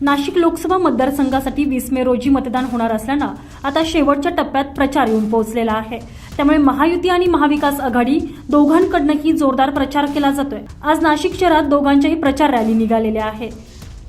नाशिक लोकसभा मतदारसंघासाठी वीस मे रोजी मतदान होणार असल्यानं आता शेवटच्या टप्प्यात प्रचार येऊन पोहोचलेला आहे. त्यामुळे महायुती आणि महाविकास आघाडी दोघांकडनंही जोरदार प्रचार केला जातोय. आज नाशिक शहरात दोघांच्याही प्रचार रॅली निघालेल्या आहे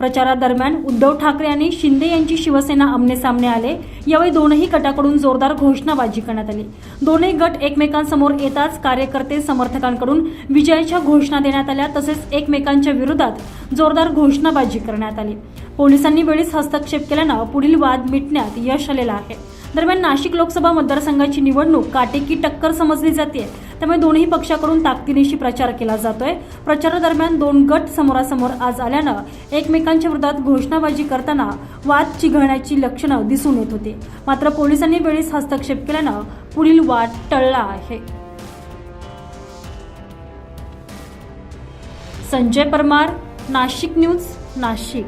प्रचारादरम्यान उद्धव ठाकरे आणि शिंदे यांची शिवसेना आमने सामने आले. यावेळी दोनही गटाकडून जोरदार घोषणाबाजी करण्यात आली. दोनही गट एकमेकांसमोर येताच कार्यकर्ते समर्थकांकडून विजयाच्या घोषणा देण्यात आल्या तसेच एकमेकांच्या विरोधात जोरदार घोषणाबाजी करण्यात आली. पोलिसांनी वेळीच हस्तक्षेप केल्यानं पुढील वाद मिटण्यात यश आलेलं आहे. दरम्यान नाशिक लोकसभा मतदारसंघाची निवडणूक काटेकी टक्कर समजली जाते त्यामुळे दोन्ही पक्षाकडून ताकदीनिशी प्रचार केला जातोय. प्रचारादरम्यान दोन गट समोरासमोर आज आल्यानं एकमेकांच्या विरोधात घोषणाबाजी करताना वाद चिघळण्याची लक्षणं दिसून येत होती. मात्र पोलिसांनी वेळीच हस्तक्षेप केल्यानं पुढील वाद टळला आहे. संजय परमार नाशिक न्यूज नाशिक.